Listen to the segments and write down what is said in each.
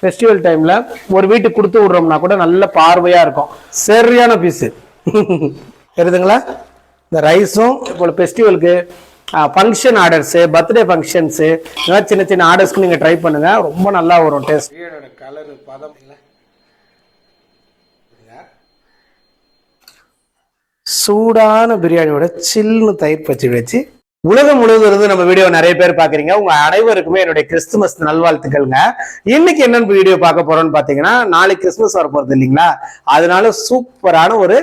Festival டைம்ல ஒரு வீட்டுக்கு கொடுத்து விடுறோம்னா கூட நல்ல பார்வையா இருக்கும். சரியான பீஸு தெரியுதுங்களா? இந்த ரைஸும் இப்போ ஃபெஸ்டிவலுக்கு ஃபங்க்ஷன் ஆர்டர்ஸு பர்த்டே ஃபங்க்ஷன்ஸு இந்த மாதிரி சின்ன சின்ன ஆர்டர்ஸ்க்கு நீங்கள் ட்ரை பண்ணுங்க. ரொம்ப நல்லா வரும் டேஸ்ட் கலர் பதம் சூடான பிரியாணியோட சில்லுன்னு தயிர் பச்சடி வச்சு உலகம் முழுவதும் இருந்து நம்ம வீடியோ நிறைய பேர் பாக்குறீங்க உங்க அனைவருக்குமே என்னுடைய கிறிஸ்துமஸ் நல்வாழ்த்துக்கள்ங்க. இன்னைக்கு என்னென்ன வீடியோ பார்க்க போறோம்னு பாத்தீங்கன்னா நாளைக்கு கிறிஸ்துமஸ் வர போறது இல்லைங்களா? அதனால சூப்பரான ஒரு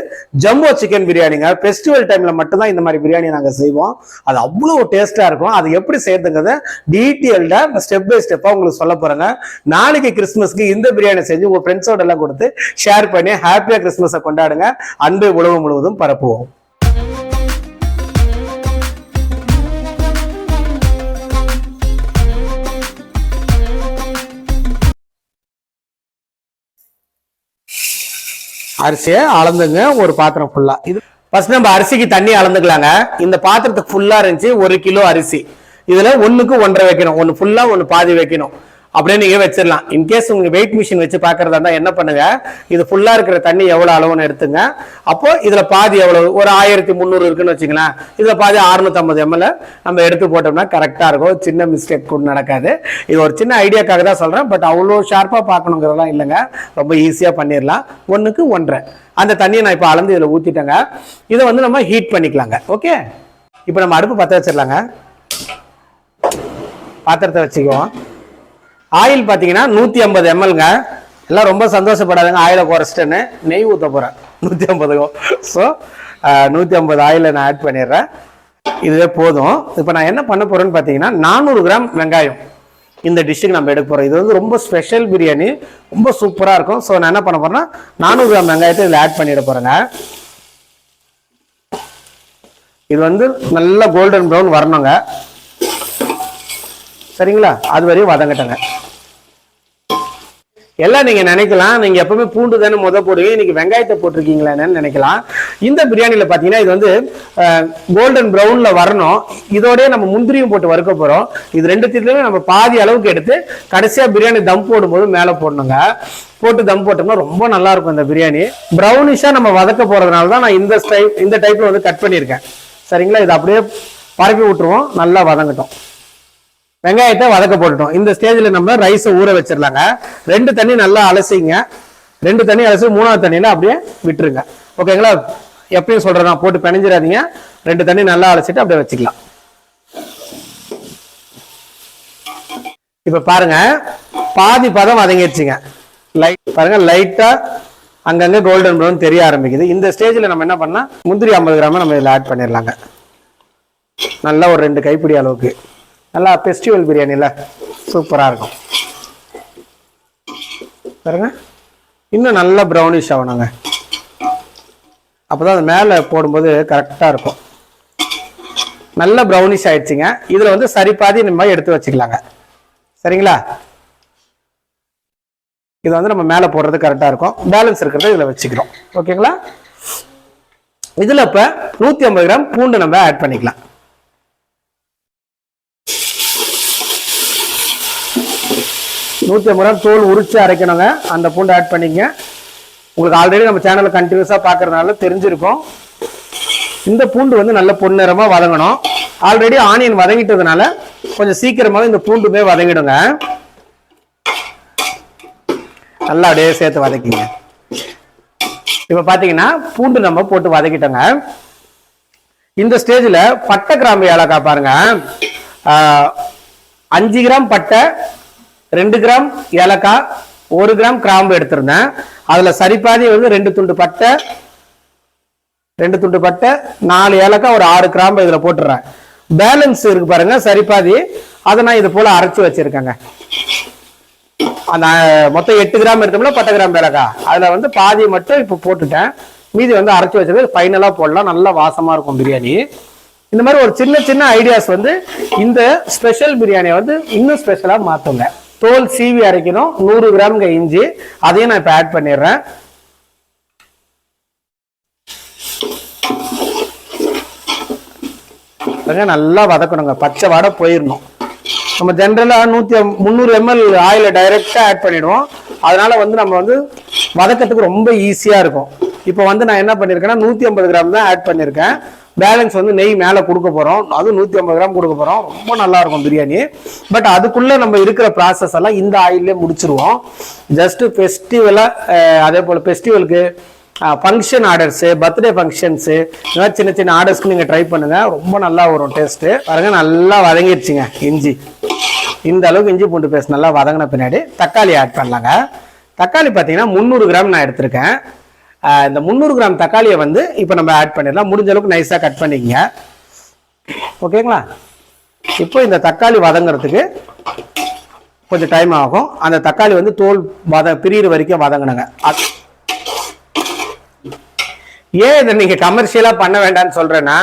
ஜம்போ சிக்கன் பிரியாணிங்க. ஃபெஸ்டிவல் டைம்ல மட்டும்தான் இந்த மாதிரி பிரியாணி நாங்க செய்வோம். அது அவ்வளவு டேஸ்டா இருக்கும். அது எப்படி செய்யறதுங்கிறத டீட்டெயில்டா ஸ்டெப் பை ஸ்டெப்பா உங்களுக்கு சொல்ல போறேங்க. நாளைக்கு கிறிஸ்துமஸ்க்கு இந்த பிரியாணி செஞ்சு உங்க ஃப்ரெண்ட்ஸோட எல்லாம் கொடுத்து ஷேர் பண்ணி ஹாப்பியா கிறிஸ்துமஸை கொண்டாடுங்க. அன்பை உலகம் முழுவதும் பரப்புவோம். அரிசியை அளந்துங்க ஒரு பாத்திரம் ஃபுல்லா இது ஃபர்ஸ்ட் நம்ம அரிசிக்கு தண்ணி அளந்துக்கலாங்க. இந்த பாத்திரத்துக்கு ஃபுல்லா இருந்துச்சு ஒரு கிலோ அரிசி. இதுல ஒண்ணுக்கு ஒன்றரை வைக்கணும். ஒன்னு ஃபுல்லா ஒன்னு பாதி வைக்கணும். அப்படியே நீங்க வச்சிடலாம். இன்கேஸ் உங்க வெயிட் மிஷின் வச்சு பாக்குறதா என்ன பண்ணுங்க? இது ஃபுல்லா இருக்கிற தண்ணி எவ்வளவு அளவுன்னு எடுத்துங்க. அப்போ இதுல பாதி எவ்வளவு? ஒரு ஆயிரத்தி முந்நூறு இருக்குன்னு வச்சுக்கலாம் இதுல பாதி 650 ஐம்பது எம்எல் நம்ம எடுத்து போட்டோம்னா கரெக்டா இருக்கும். சின்ன மிஸ்டேக் கூட நடக்காது. இது ஒரு சின்ன ஐடியாக்காக தான் சொல்றேன். பட் அவ்வளோ ஷார்ப்பா பார்க்கணுங்கிறதெல்லாம் இல்லைங்க. ரொம்ப ஈஸியா பண்ணிடலாம். ஒண்ணுக்கு ஒன்றரை. அந்த தண்ணியை நான் இப்போ அளந்து இதில் ஊற்றிட்டேங்க இதை வந்து நம்ம ஹீட் பண்ணிக்கலாங்க. ஓகே இப்போ நம்ம அடுப்பு பற்ற வச்சிடலாங்க. பாத்திரத்தை வச்சுக்குவோம். ஆயில் பார்த்தீங்கன்னா நூற்றி ஐம்பது எம்எல்ங்க எல்லாம் ரொம்ப சந்தோஷப்படாதுங்க. ஆயிலை குறைச்சிட்டேன்னு நெய் ஊற்ற போகிறேன் நூற்றி ஐம்பதுக்கும் ஸோ நூற்றி ஐம்பது ஆயிலை நான் ஆட் பண்ணிடுறேன். இதுவே போதும். இப்போ நான் என்ன பண்ண போகிறேன்னு பார்த்தீங்கன்னா நானூறு கிராம் வெங்காயம் இந்த டிஷ்ஷுக்கு நம்ம எடுக்க போகிறோம் இது வந்து ரொம்ப ஸ்பெஷல் பிரியாணி. ரொம்ப சூப்பராக இருக்கும். ஸோ நான் என்ன பண்ண போகிறேன்னா நானூறு கிராம் வெங்காயத்தை இதில் ஆட் பண்ணிட போகிறேங்க இது வந்து நல்ல கோல்டன் ப்ரௌன் வரணுங்க. சரிங்களா? அது வரையும் வதங்கட்டங்க. எல்லாம் நீங்க நினைக்கலாம். நீங்க எப்பவுமே பூண்டு தானே முத போடுவீங்க. இன்னைக்கு வெங்காயத்தை போட்டிருக்கீங்களேன்னு நினைக்கலாம். இந்த பிரியாணியில பாத்தீங்கன்னா இது வந்து கோல்டன் ப்ரௌன்ல வரணும். இதோடய நம்ம முந்திரியும் போட்டு வறுக்க போறோம். இது ரெண்டுத்திலுமே நம்ம பாதி அளவுக்கு எடுத்து கடைசியா பிரியாணி தம் போடும்போது மேல போடணுங்க. போட்டு தம் போட்டோம்னா ரொம்ப நல்லா இருக்கும் இந்த பிரியாணி. ப்ரௌனிஷா நம்ம வதக்க போறதுனால தான் நான் இந்த ஸ்டைல் இந்த டைப்ல வந்து கட் பண்ணியிருக்கேன். சரிங்களா? இது அப்படியே பரப்பி விட்டுருவோம். நல்லா வதங்கட்டும். வெங்காயத்தை வதக்க போட்டுட்டோம். இந்த ஸ்டேஜ்ல நம்ம ரைஸை ஊற வச்சிடலாங்க. ரெண்டு தண்ணி நல்லா அலசிங்க. ரெண்டு தண்ணி அலசி மூணாவது தண்ணியில் அப்படியே விட்டுருங்க. ஓகேங்களா? எப்பயும் சொல்றேன் நான் போட்டு பிணைஞ்சிடாதீங்க. ரெண்டு தண்ணி நல்லா அலசிட்டு அப்படியே வச்சுக்கலாம். இப்போ பாருங்க பாதி பதம் வதங்கிடுச்சுங்க. லைட் பாருங்க லைட்டா அங்கங்கே கோல்டன் ப்ரௌன் தெரிய ஆரம்பிக்குது. இந்த ஸ்டேஜ்ல நம்ம என்ன பண்ணால் முந்திரி ஐம்பது கிராம் நம்ம இதில் ஆட் பண்ணிடலாங்க. நல்லா ஒரு ரெண்டு கைப்பிடி அளவுக்கு. நல்லா ஃபெஸ்டிவல் பிரியாணியில் சூப்பராக இருக்கும். பாருங்க. இன்னும் நல்லா ப்ரௌனிஷ் ஆகணுங்க. அப்போ தான் அது மேலே போடும்போது கரெக்டாக இருக்கும். நல்ல ப்ரௌனிஷ் ஆயிடுச்சுங்க. இதில் வந்து சரி பாதி நம்ம எடுத்து வச்சுக்கலாங்க. சரிங்களா? இது வந்து நம்ம மேலே போடுறது கரெக்டாக இருக்கும். பேலன்ஸ் இருக்கிறத இதில் வச்சுக்கிறோம். ஓகேங்களா இதில் இப்போ நூற்றி ஐம்பது கிராம் பூண்டு நம்ம ஆட் பண்ணிக்கலாம். நூற்றி ஐம்பது கிராம் தோல் உரிச்சு அரைக்கணுங்க. அந்த பூண்டு ஆட் பண்ணிங்க உங்களுக்கு ஆல்ரெடி நம்ம சேனலில் கண்டினியூஸாக பார்க்குறதுனால தெரிஞ்சிருக்கும். இந்த பூண்டு வந்து நல்ல பொன்னிறமாக வதங்கணும். ஆல்ரெடி ஆனியன் வதங்கிட்டதுனால கொஞ்சம் சீக்கிரமாகவே இந்த பூண்டுமே வதங்கிடுங்க. நல்லா அப்படியே சேர்த்து வதக்கிங்க. இப்போ பார்த்தீங்கன்னா பூண்டு நம்ம போட்டு வதக்கிட்டோங்க. இந்த ஸ்டேஜில் பட்டை கிராம்பு ஏலக்காய் பாருங்க. அஞ்சு கிராம் பட்டை ரெண்டு கிராம் ஏலக்காய் ஒரு கிராம் கிராம்பு எடுத்திருந்தேன். அதில் சரிபாதி வந்து ரெண்டு துண்டு பட்டை ரெண்டு துண்டு பட்டை நாலு ஏலக்காய் ஒரு ஆறு கிராம்பு இதில் போட்டுடுறேன் பேலன்ஸ் இருக்கு பாருங்க சரிபாதி அதை நான் இது போல் அரைச்சி வச்சிருக்கேங்க. அந்த மொத்தம் எட்டு கிராம் எடுத்தோம்னா பத்து கிராம் ஏலக்காய். அதில் வந்து பாதி மட்டும் இப்போ போட்டுட்டேன். மீதி வந்து அரைச்சி வச்சது ஃபைனலாக போடலாம். நல்லா வாசமாக இருக்கும் பிரியாணி. இந்த மாதிரி ஒரு சின்ன சின்ன ஐடியாஸ் வந்து இந்த ஸ்பெஷல் பிரியாணியை வந்து இன்னும் ஸ்பெஷலாக மாற்றுங்க தோல் சீவி அரைக்கணும். நூறு கிராம்ங்க இஞ்சி. அதையும் நான் இப்போ ஆட் பண்ணிடுறேன். நல்லா வதக்கணுங்க. பச்சை வடை போயிடணும் நம்ம ஜென்ரலாக நூத்தி முந்நூறு எம்எல் ஆயில டைரெக்டாக ஆட் பண்ணிடுவோம். அதனால வந்து நம்ம வந்து வதக்கிறதுக்கு ரொம்ப ஈஸியா இருக்கும். இப்போ வந்து நான் என்ன பண்ணிருக்கேன்னா நூத்தி ஐம்பது கிராம் தான் ஆட் பண்ணியிருக்கேன் பேலன்ஸ் வந்து நெய் மேலே கொடுக்க போகிறோம் அதுவும் நூற்றி ஐம்பது கிராம் கொடுக்க போகிறோம் ரொம்ப நல்லா இருக்கும் பிரியாணி. பட் அதுக்குள்ளே நம்ம இருக்கிற ப்ராசஸ் எல்லாம் இந்த ஆயிலே முடிச்சிருவோம். ஜஸ்ட்டு ஃபெஸ்டிவலாக அதே போல் ஃபெஸ்டிவலுக்கு ஃபங்க்ஷன் ஆர்டர்ஸு பர்த்டே ஃபங்க்ஷன்ஸு இந்த மாதிரி சின்ன சின்ன ஆர்டர்ஸ்க்கு நீங்கள் ட்ரை பண்ணுங்கள் ரொம்ப நல்லா வரும் டேஸ்ட்டு பாருங்கள் நல்லா வதங்கிடுச்சுங்க இஞ்சி. இந்த அளவுக்கு இஞ்சி பூண்டு பேஸ்ட் நல்லா வதங்கின பின்னாடி தக்காளி ஆட் பண்ணலாங்க. தக்காளி பார்த்தீங்கன்னா முந்நூறு கிராம் நான் எடுத்திருக்கேன். இந்த முந்நூறு கிராம் தக்காளியை வந்து இப்போ நம்ம ஆட் பண்ணிடலாம். முடிஞ்ச அளவுக்கு நைஸாக கட் பண்ணிக்கங்க. ஓகேங்களா இப்போ இந்த தக்காளி வதங்குறதுக்கு கொஞ்சம் டைம் ஆகும். அந்த தக்காளி வந்து தோல் வத பிரியிற வரைக்கும் வதங்கினங்க ஏன் இதை நீங்கள் கமர்ஷியலாக பண்ண வேண்டாம்னு சொல்கிறேன்னா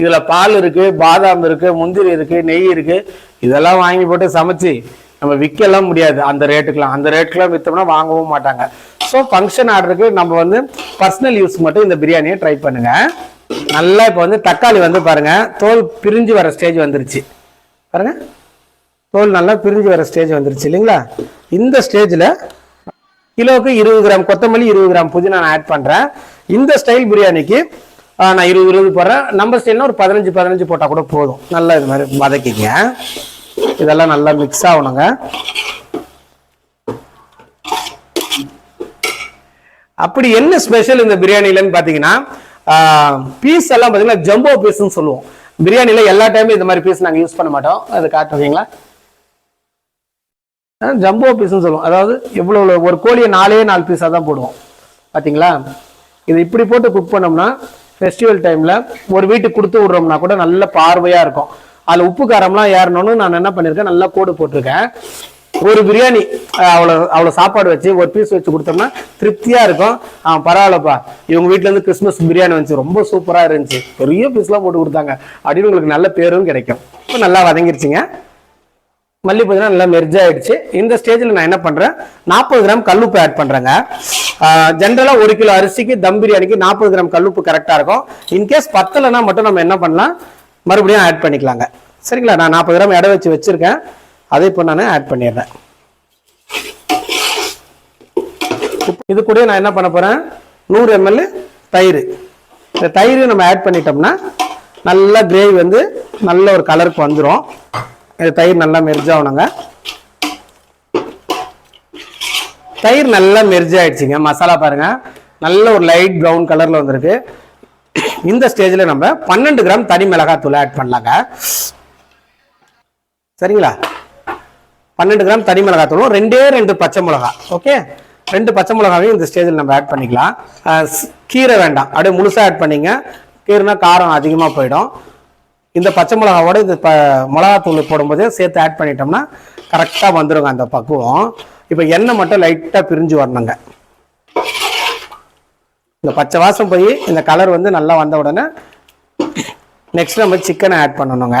இதில் பால் இருக்குது பாதாம் இருக்குது முந்திரி இருக்குது நெய் இருக்குது இதெல்லாம் வாங்கி போட்டு சமைச்சு நம்ம விற்கலாம் முடியாது. அந்த ரேட்டுக்கெலாம் அந்த ரேட்டுக்கெலாம் விற்றோம்னா வாங்கவும் மாட்டாங்க. ஸோ ஃபங்க்ஷன் ஆர்டருக்கு நம்ம வந்து பர்சனல் யூஸ் மட்டும் இந்த பிரியாணியை ட்ரை பண்ணுங்க. நல்லா இப்போ வந்து தக்காளி வந்து பாருங்க. தோல் பிரிஞ்சு வர ஸ்டேஜ் வந்துருச்சு. பாருங்க. தோல் நல்லா பிரிஞ்சு வர ஸ்டேஜ் வந்துருச்சு இல்லைங்களா? இந்த ஸ்டேஜில் கிலோவுக்கு இருபது கிராம் கொத்தமல்லி இருபது கிராம் புதினா நான் ஆட் பண்ணுறேன் இந்த ஸ்டைல் பிரியாணிக்கு நான் இருபது இருபது போடுறேன். நம்ம ஸ்டைல்னா ஒரு பதினஞ்சு பதினஞ்சு போட்டால் கூட போதும். நல்லா இது மாதிரி வதக்கிங்க இதெல்லாம் நல்லா மிக்ஸ் ஆகணுங்க. அப்படி என்ன ஸ்பெஷல் இந்த பிரியாணிலன்னு பார்த்தீங்கன்னா பீஸ் எல்லாம் பார்த்தீங்கன்னா ஜம்போ பீஸ்ன்னு சொல்லுவோம். பிரியாணியில் எல்லா டைமும் இந்த மாதிரி பீஸ் நாங்கள் யூஸ் பண்ண மாட்டோம். அது காட்டுறீங்களா ஜம்போ பீஸ்னு சொல்லுவோம். அதாவது எவ்வளோ எவ்வளோ ஒரு கோழியை நாலே நாலு பீஸாக தான் போடுவோம். பார்த்தீங்களா? இது இப்படி போட்டு குக் பண்ணோம்னா ஃபெஸ்டிவல் டைமில் ஒரு வீட்டுக்கு கொடுத்து விட்றோம்னா கூட நல்ல பார்வையாக இருக்கும். அதில் உப்பு காரம்லாம் ஏறணும்னு நான் என்ன பண்ணியிருக்கேன் நல்லா கோடு போட்டிருக்கேன். ஒரு பிரியாணி அவ்வளோ அவ்வளோ சாப்பாடு வச்சு ஒரு பீஸ் வச்சு கொடுத்தோம்னா திருப்தியாக இருக்கும். ஆ பரவாயில்லப்பா. இவங்க வீட்டிலேருந்து இருந்து கிறிஸ்மஸ் பிரியாணி வந்துச்சு. ரொம்ப சூப்பராக இருந்துச்சு. பெரிய பீஸ்லாம் போட்டு கொடுத்தாங்க. அப்படின்னு உங்களுக்கு நல்ல பேரும் கிடைக்கும். இப்போ நல்லா வதங்கிருச்சுங்க. மல்லி பார்த்தீங்கன்னா நல்லா மெர்ஜ் ஆயிடுச்சு. இந்த ஸ்டேஜில் நான் என்ன பண்ணுறேன் நாற்பது கிராம் கல்லுப்பு ஆட் பண்ணுறேங்க ஜென்ரலாக ஒரு கிலோ அரிசிக்கு தம் பிரியாணிக்கு நாற்பது கிராம் கல்லுப்பு கரெக்டாக இருக்கும். இன்கேஸ் பத்தலைன்னா மட்டும் நம்ம என்ன பண்ணலாம்? மறுபடியும் ஆட் பண்ணிக்கலாங்க. சரிங்களா? நான் நாற்பது கிராம் எடை வச்சு வச்சுருக்கேன். அதை இப்போ நான் ஆட் பண்ணிடுறேன். இது கூட நான் என்ன பண்ண போகிறேன் நூறு எம்எல் தயிர். இந்த தயிர் நம்ம ஆட் பண்ணிட்டோம்னா நல்ல கிரேவி வந்து நல்ல ஒரு கலருக்கு வந்துடும் இந்த தயிர் நல்லா மெர்ஜ் ஆகணுங்க. தயிர் நல்லா மெர்ஜ் ஆயிடுச்சுங்க. மசாலா பாருங்க. நல்ல ஒரு லைட் ப்ரௌன் கலர்ல வந்திருக்கு. இந்த ஸ்டேஜில் நம்ம பன்னெண்டு கிராம் தனி மிளகாத்தூள் ஆட் பண்ணலாங்க. சரிங்களா? பன்னெண்டு கிராம் தனி மிளகாத்தூளும் ரெண்டே ரெண்டு பச்சை மிளகா ஓகே ரெண்டு பச்சை மிளகாவையும் இந்த ஸ்டேஜில் நம்ம ஆட் பண்ணிக்கலாம். கீரை வேண்டாம். அப்படியே முழுசாக ஆட் பண்ணிங்க. கீரைனா காரம் அதிகமாக போயிடும். இந்த பச்சை மிளகாவோட இது ப மிளகாத்தூள் போடும்போது சேர்த்து ஆட் பண்ணிட்டோம்னா கரெக்டாக வந்துருங்க அந்த பக்குவம். இப்போ எண்ணெய் மட்டும் லைட்டாக பிரிஞ்சு வரணுங்க. இந்த பச்சை வாசம் போய் இந்த கலர் வந்து நல்லா வந்த உடனே நெக்ஸ்ட் நம்ம சிக்கனை ஆட் பண்ணணுங்க.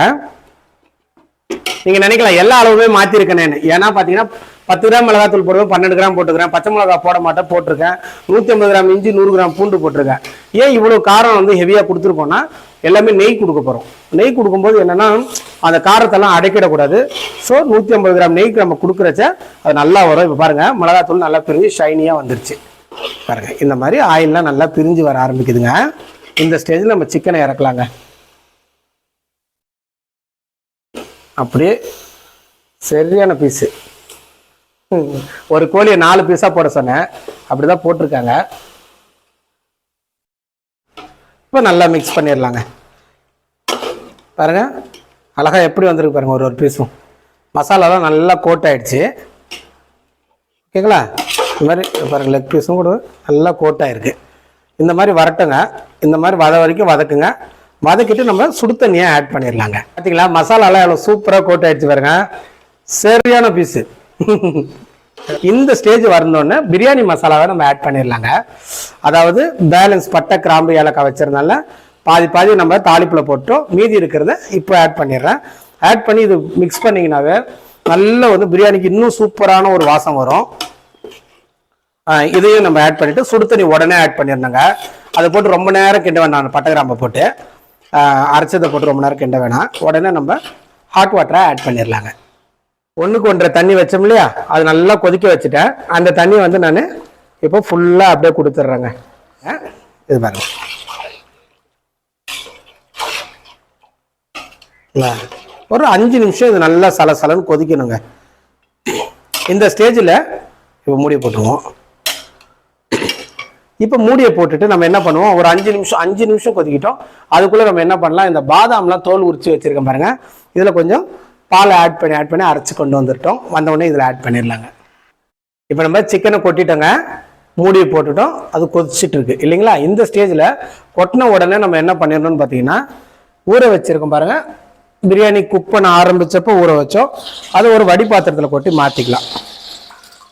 நீங்க நினைக்கலாம் எல்லா அளவுமே மாத்திருக்கேன். ஏன்னா பாத்தீங்கன்னா பத்து கிராம் மிளகாத்தூள் போடுவேன் பன்னெண்டு கிராம் போட்டுக்கிறேன் பச்சை மிளகா போட மாட்டேன் போட்டிருக்கேன். நூற்றி ஐம்பது கிராம் இஞ்சி நூறு கிராம் பூண்டு போட்டிருக்கேன். ஏன் இவ்வளவு காரம் வந்து ஹெவியா கொடுத்துருக்கோம்னா எல்லாமே நெய் கொடுக்க போறோம். நெய் கொடுக்கும்போது என்னன்னா அந்த காரத்தெல்லாம் அடைக்கிடக்கூடாது. ஸோ நூத்தி ஐம்பது கிராம் நெய்க்கு நம்ம கொடுக்குறச்ச அது நல்லா வரும். இப்போ பாருங்க மிளகாத்தூள் நல்லா பிரிஞ்சு ஷைனியா வந்துருச்சு. பாருங்க இந்த மாதிரி ஆயிலெலாம் நல்லா பிரிஞ்சு வர ஆரம்பிக்குதுங்க. இந்த ஸ்டேஜில் நம்ம சிக்கனை இறக்கலாங்க. அப்படியே சரியான பீஸு ஒரு கோழியை நாலு பீஸாக போட சொன்னேன். அப்படி தான் போட்டிருக்காங்க. இப்போ நல்லா மிக்ஸ் பண்ணிடலாங்க பாருங்க. அழகாக எப்படி வந்திருக்கு பாருங்கள் ஒரு ஒரு பீஸும் மசாலாலாம் நல்லா கோட் ஆகிடுச்சு ஓகேங்களா? இந்த மாதிரி பாருங்கள் லெக் பீஸும் கூட நல்லா கோட் ஆகிருக்கு இந்த மாதிரி வரட்டுங்க. இந்த மாதிரி வத வரைக்கும் வதக்குங்க. வதக்கிட்டு நம்ம சுடு தண்ணியை ஆட் பண்ணிடலாங்க. பார்த்தீங்களா மசாலாலாம் எவ்வளோ சூப்பராக கோட் ஆகிடுச்சு பாருங்க. சரியான பீஸு இந்த ஸ்டேஜ் வரணுன்னு பிரியாணி மசாலாவை நம்ம ஆட் பண்ணிடலாங்க. அதாவது பேலன்ஸ் பட்டை கிராம்பு ஏலக்காய் வச்சுருந்தால பாதி பாதி நம்ம தாளிப்பில் போட்டோம். மீதி இருக்கிறத இப்போ ஆட் பண்ணிடுறேன். ஆட் பண்ணி இது மிக்ஸ் பண்ணிங்கனாவே நல்ல வந்து பிரியாணிக்கு இன்னும் சூப்பரான ஒரு வாசம் வரும். இதையும் நம்ம ஆட் பண்ணிவிட்டு சுடு தண்ணி உடனே ஆட் பண்ணிடணுங்க. அதை போட்டு ரொம்ப நேரம் கிண்ட வேண்டாம் பட்டை கிராம்பை போட்டு. அரைச்சதை போட்டு ரொம்ப நேரம் கிண்ட வேணாம். உடனே நம்ம ஹாட் வாட்டரை ஆட் பண்ணிடலாங்க ஒன்றுக்கு ஒன்றரை தண்ணி வச்சோம் இல்லையா? அது நல்லா கொதிக்க வச்சுட்டேன். அந்த தண்ணியை வந்து நான் இப்போ ஃபுல்லாக அப்படியே கொடுத்துட்றேங்க ஆ, இது பாருங்க. ஒரு அஞ்சு நிமிஷம் இது நல்லா சலசலன்னு கொதிக்கணுங்க. இந்த ஸ்டேஜில் இப்போ மூடி போட்டுருவோம். இப்போ மூடியை போட்டுட்டு நம்ம என்ன பண்ணுவோம்? ஒரு அஞ்சு நிமிஷம் அஞ்சு நிமிஷம் கொதிக்கிட்டோம். அதுக்குள்ளே நம்ம என்ன பண்ணலாம்? இந்த பாதாம்லாம் தோல் உரிச்சு வச்சுருக்கேன் பாருங்கள் இதில் கொஞ்சம் பாலை ஆட் பண்ணி ஆட் பண்ணி அரைச்சி கொண்டு வந்துட்டோம். வந்த உடனே இதில் ஆட் பண்ணிடலாங்க. இப்போ நம்ம சிக்கனை கொட்டிட்டோங்க. மூடியை போட்டுட்டோம். அது கொதிச்சுட்டு இருக்கு. இல்லைங்களா? இந்த ஸ்டேஜில் கொட்டின உடனே நம்ம என்ன பண்ணிடணும்னு பார்த்தீங்கன்னா ஊற வச்சுருக்கோம் பாருங்க. பிரியாணி குக் பண்ண ஆரம்பிச்சப்போ ஊற வச்சோம். அதை ஒரு வடி பாத்திரத்தில் கொட்டி மாற்றிக்கலாம்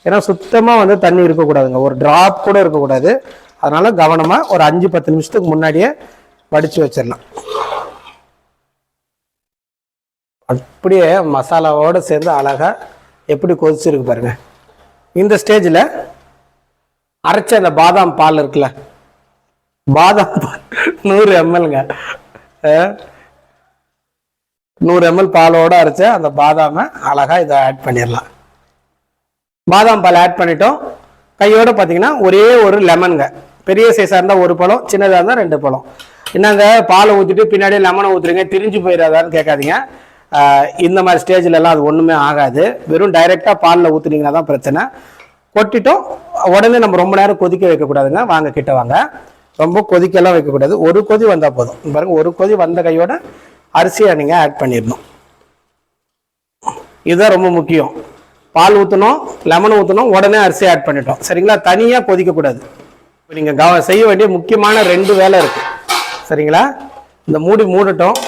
ஏன்னா சுத்தமாக வந்து தண்ணி இருக்கக்கூடாதுங்க. ஒரு ட்ராப் கூட இருக்கக்கூடாது. அதனால் கவனமாக ஒரு அஞ்சு பத்து நிமிஷத்துக்கு முன்னாடியே வடித்து வச்சிடலாம் அப்படியே மசாலாவோடு சேர்ந்து அழகாக எப்படி கொதிச்சிருக்கு பாருங்கள் இந்த ஸ்டேஜில் அரைச்ச அந்த பாதாம் பால் இருக்குல்ல. பாதாம் பால் நூறு எம்எல்ங்க நூறு எம்எல் பாலோடு அரைச்ச அந்த பாதாமை அழகாக இதை ஆட் பண்ணிடலாம் பாதாம் பால் ஆட் பண்ணிட்டோம். கையோட பார்த்தீங்கன்னா ஒரே ஒரு லெமனுங்க பெரிய சைஸாக இருந்தால் ஒரு பழம் சின்னதாக இருந்தால் ரெண்டு பழம். என்னங்க பாலை ஊற்றிட்டு பின்னாடியே லெமனை ஊற்றுறீங்க திரிஞ்சு போயிடாதான்னு கேட்காதீங்க. இந்த மாதிரி ஸ்டேஜ்லலாம் அது ஒன்றுமே ஆகாது. வெறும் டைரெக்டாக பாலில் ஊற்றுனீங்கன்னா தான் பிரச்சனை. கொட்டிட்டோம். உடனே நம்ம ரொம்ப நேரம் கொதிக்க வைக்கக்கூடாதுங்க. வாங்க கிட்ட வாங்க. ரொம்ப கொதிக்கெல்லாம் வைக்கக்கூடாது. ஒரு கொதி வந்தால் போதும். பாருங்கள் பாருங்க ஒரு கொதி வந்த கையோட அரிசியை நீங்கள் ஆட் பண்ணிடணும். இதுதான் ரொம்ப முக்கியம். பால் ஊற்றணும் லெமன் ஊற்றணும் உடனே அரிசி ஆட் பண்ணிட்டோம். சரிங்களா? தனியாக கொதிக்கக்கூடாது. இப்போ நீங்கள் கவ செய்ய வேண்டிய முக்கியமான ரெண்டு வேலை இருக்குது சரிங்களா? இந்த மூடி மூடட்டும்.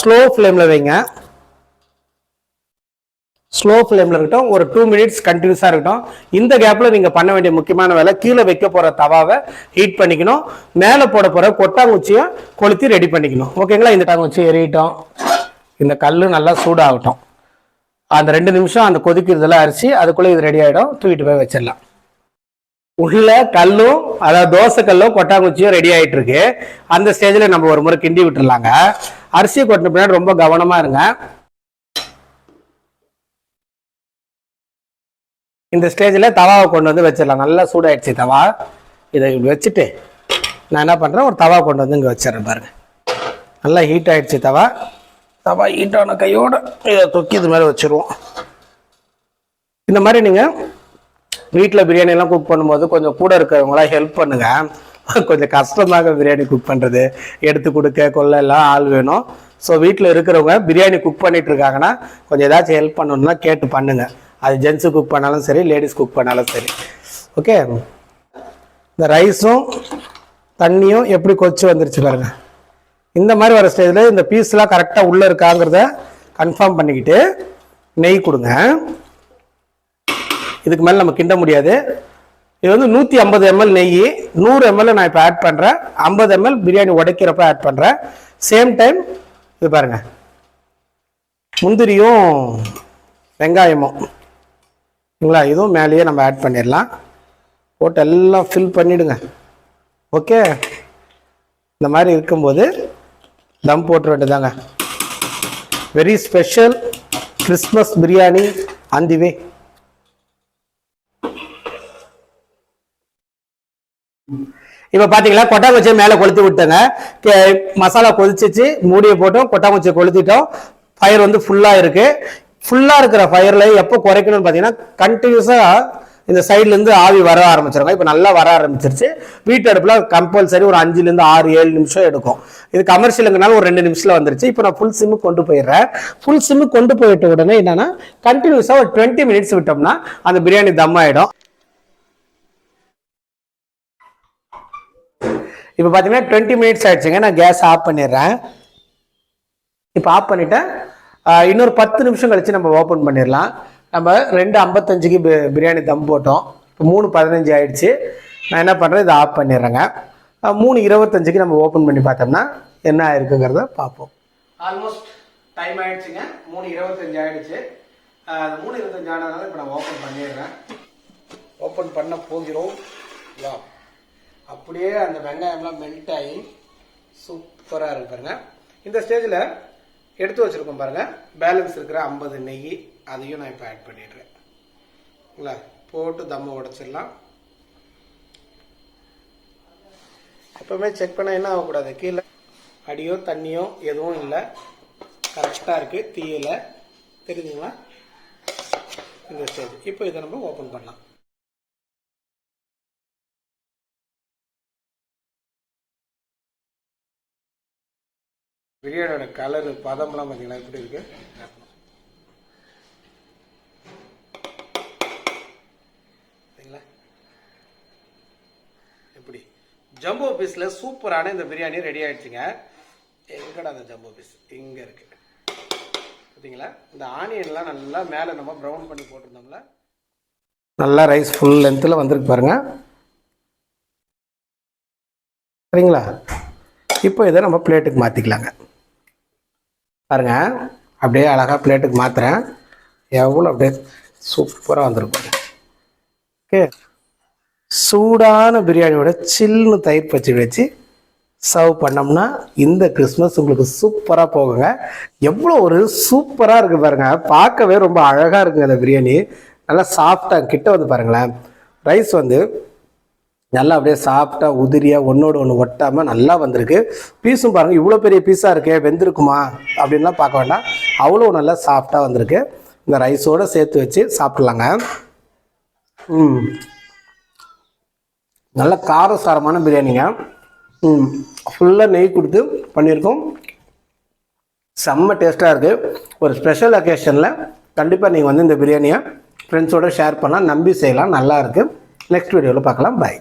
ஸ்லோ ஃப்ளேமில் வைங்க. ஸ்லோ ஃப்ளேமில் இருக்கட்டும். ஒரு டூ மினிட்ஸ் கண்டினியூஸாக இருக்கட்டும். இந்த கேப்பில் நீங்கள் பண்ண வேண்டிய முக்கியமான வேலை கீழே வைக்க போகிற தவாவை ஹீட் பண்ணிக்கணும். மேலே போட போகிற கொட்டாங்குச்சியை கொளுத்தி ரெடி பண்ணிக்கணும். ஓகேங்களா? இந்த கொட்டாங்குச்சி எறியட்டும் இந்த கல் நல்லா சூடாகட்டும். அந்த ரெண்டு நிமிஷம் அந்த கொதிக்கிறதெல்லாம் அரிசி அதுக்குள்ளே இது ரெடி ஆகிடும் தூக்கிட்டு போய் வச்சிடலாம். உள்ள கல்லும் அதாவது தோசை கல்லும் கொட்டாங்குச்சியும் ரெடி ஆகிட்டு இருக்கு அந்த ஸ்டேஜில் நம்ம ஒரு முறை கிண்டி விட்டுருலாங்க அரிசியை கொட்டின பின்னாடி ரொம்ப கவனமாக இருங்க. இந்த ஸ்டேஜில் தவாவை கொண்டு வந்து வச்சிடலாம். நல்லா சூடாயிடுச்சு தவா. இதை வச்சுட்டு நான் என்ன பண்ணுறேன் ஒரு தவா கொண்டு வந்து இங்கே வச்சிடுறேன் பாருங்க. நல்லா ஹீட் ஆயிடுச்சு தவா. தவா ஹீட் ஆன கையோட இதை தூக்கி இது மேலே வச்சிருவோம். இந்த மாதிரி நீங்கள் வீட்டில் பிரியாணி எல்லாம் குக் பண்ணும்போது கொஞ்சம் கூட இருக்கிறவங்களாம் ஹெல்ப் பண்ணுங்க. கொஞ்சம் கஷ்டமாக பிரியாணி குக் பண்ணுறது எடுத்து கொடுக்க கொள்ள எல்லாம் ஆள் வேணும். ஸோ வீட்டில் இருக்கிறவங்க பிரியாணி குக் பண்ணிட்டு இருக்காங்கன்னா கொஞ்சம் ஏதாச்சும் ஹெல்ப் பண்ணணும்னா கேட்டு பண்ணுங்க. அது ஜென்ஸு குக் பண்ணாலும் சரி லேடிஸ் குக் பண்ணாலும் சரி. ஓகே இந்த ரைஸும் தண்ணியும் எப்படி கொதிச்சு வந்துருச்சு பாருங்க. இந்த மாதிரி வர ஸ்டேஜில் இந்த பீஸ்லாம் கரெக்டாக உள்ளே இருக்காங்கிறத கன்ஃபார்ம் பண்ணிக்கிட்டு நெய் கொடுங்க. இதுக்கு மேலே நம்ம கிண்ட முடியாது. இது வந்து நூற்றி ஐம்பது எம்எல் நெய் நூறு எம்எல் நான் இப்போ ஆட் பண்ணுறேன் ஐம்பது எம்எல் பிரியாணி உடைக்கிறப்ப ஆட் பண்ணுறேன் சேம் டைம் இது பாருங்கள் முந்திரியும் வெங்காயமும். சரிங்களா இதுவும் மேலேயே நம்ம ஆட் பண்ணிடலாம். போட்டு எல்லாம் ஃபில் பண்ணிவிடுங்க ஓகே இந்த மாதிரி இருக்கும்போது தம் போட்டுற வேண்டியதாங்க very special Christmas biryani on the way இப்போ பார்த்தீங்களா கொட்டாங்குச்சியை மேலே கொளுத்தி விட்டேங்க. மசாலா கொதிச்சிச்சு மூடியை போட்டோம் கொட்டாங்குச்சியை கொளுத்திட்டோம். ஃபயர் வந்து ஃபுல்லாக இருக்கு. ஃபுல்லாக இருக்கிற ஃபயரில் எப்போ குறைக்கணும்னு பார்த்தீங்கன்னா கண்டினியூஸாக இந்த சைட்லேருந்து ஆவி வர ஆரம்பிச்சிருங்க இப்போ நல்லா வர ஆரம்பிச்சிருச்சு. வீட்டு அடுப்பில் கம்பல்சரி ஒரு அஞ்சுலேருந்து ஆறு ஏழு நிமிஷம் எடுக்கும். இது கமர்ஷியலுங்கனால ஒரு ரெண்டு நிமிஷத்தில் வந்துருச்சு. இப்போ நான் ஃபுல் சிம்மு கொண்டு போயிடுறேன். ஃபுல் சிம்மு கொண்டு போயிட்ட உடனே என்னென்னா கண்டினியூஸாக ஒரு டுவெண்ட்டி மினிட்ஸ் விட்டோம்னா அந்த பிரியாணி தம் ஆகிடும் இப்போ பார்த்தீங்கன்னா டுவெண்ட்டி மினிட்ஸ் ஆயிடுச்சுங்க. நான் கேஸ் ஆஃப் பண்ணிடுறேன். இப்போ ஆஃப் பண்ணிட்டேன். இன்னொரு பத்து நிமிஷம் கழித்து நம்ம ஓப்பன் பண்ணிடலாம். நம்ம ரெண்டு ஐம்பத்தஞ்சுக்கு பி- பிரியாணி தம் போட்டோம். இப்போ மூணு பதினஞ்சு ஆயிடுச்சு. நான் என்ன பண்ணுறேன் இதை ஆஃப் பண்ணிடுறேங்க. மூணு இருபத்தஞ்சுக்கு நம்ம ஓப்பன் பண்ணி பார்த்தோம்னா என்ன ஆயிருக்குங்கிறத பார்ப்போம். ஆல்மோஸ்ட் டைம் ஆயிடுச்சுங்க. மூணு இருபத்தஞ்சு ஆயிடுச்சு. மூணு இருபத்தஞ்சு ஆனதுனால இப்போ நான் ஓப்பன் பண்ணிடுறேன். ஓப்பன் பண்ண போகிறோம். அப்படியே அந்த வெங்காயம்லாம் மெல்ட் ஆகி சூப்பராக இருக்கு பாருங்க. இந்த ஸ்டேஜில் எடுத்து வச்சுருக்கோம் பாருங்கள் பேலன்ஸ் இருக்கிற ஐம்பது நெய் அதையும் நான் இப்போ ஆட் பண்ணிடுறேன். இல்லை போட்டு தம்மை உடைச்சிடலாம். எப்பவுமே செக் பண்ண என்ன ஆகக்கூடாது? கீழே அடியோ தண்ணியோ எதுவும் இல்லை. கரெக்டாக இருக்குது தீயில. தெரியுதுங்களா? இந்த ஸ்டேஜ் இப்போ இதை நம்ம ஓப்பன் பண்ணலாம். பிரியாணியோட கலரு பதம்லாம் பார்த்தீங்கன்னா எப்படி இருக்குது ஜம்போ பீஸில் சூப்பரான இந்த பிரியாணி ரெடி ஆயிடுச்சுங்க. எங்கடா அந்த ஜம்போ பீஸ் இங்கே இருக்கு. பார்த்தீங்களா இந்த ஆனியன்லாம் நல்லா மேலே நம்ம ப்ரௌன் பண்ணி போட்டிருந்தோம்ல. நல்லா ரைஸ் ஃபுல் லென்த்தில் வந்திருக்கு பாருங்க. சரிங்களா? இப்போ இதை நம்ம பிளேட்டுக்கு மாற்றிக்கலாங்க பாருங்க. அப்படியே அழகாக பிளேட்டுக்கு மாற்றுறேன் எவ்வளோ அப்படியே சூப்பராக வந்திருக்கும். ஓகே சூடான பிரியாணியோட சில்லுன்னு தயிர் பச்சடி வச்சு சர்வ் பண்ணோம்னா இந்த கிறிஸ்மஸ் உங்களுக்கு சூப்பராக போகுங்க. எவ்வளோ ஒரு சூப்பராக இருக்குது பாருங்கள் பார்க்கவே ரொம்ப அழகாக இருக்குங்க அந்த பிரியாணி. நல்லா சாஃப்டாக கிட்ட வந்து பாருங்களேன். ரைஸ் வந்து நல்லா அப்படியே சாப்பிட்டா உதிரியாக ஒன்றோடு ஒன்று ஒட்டாமல் நல்லா வந்திருக்கு. பீஸும் பாருங்கள் இவ்வளோ பெரிய பீஸாக இருக்கே வெந்திருக்குமா அப்படின்லாம் பார்க்க வேண்டாம். அவ்வளோ நல்லா சாஃப்டாக வந்திருக்கு. இந்த ரைஸோடு சேர்த்து வச்சு சாப்பிட்லாங்க. ம். நல்ல காரசாரமான பிரியாணிங்க. ம் ஃபுல்லாக நெய் கொடுத்து பண்ணியிருக்கோம். செம்ம டேஸ்ட்டாக இருக்குது ஒரு ஸ்பெஷல் அக்கேஷனில் கண்டிப்பாக நீங்கள் வந்து இந்த பிரியாணியை ஃப்ரெண்ட்ஸோடு ஷேர் பண்ணலாம் நம்பி செய்யலாம். நல்லாயிருக்கு நெக்ஸ்ட் வீடியோவில் பார்க்கலாம். பாய்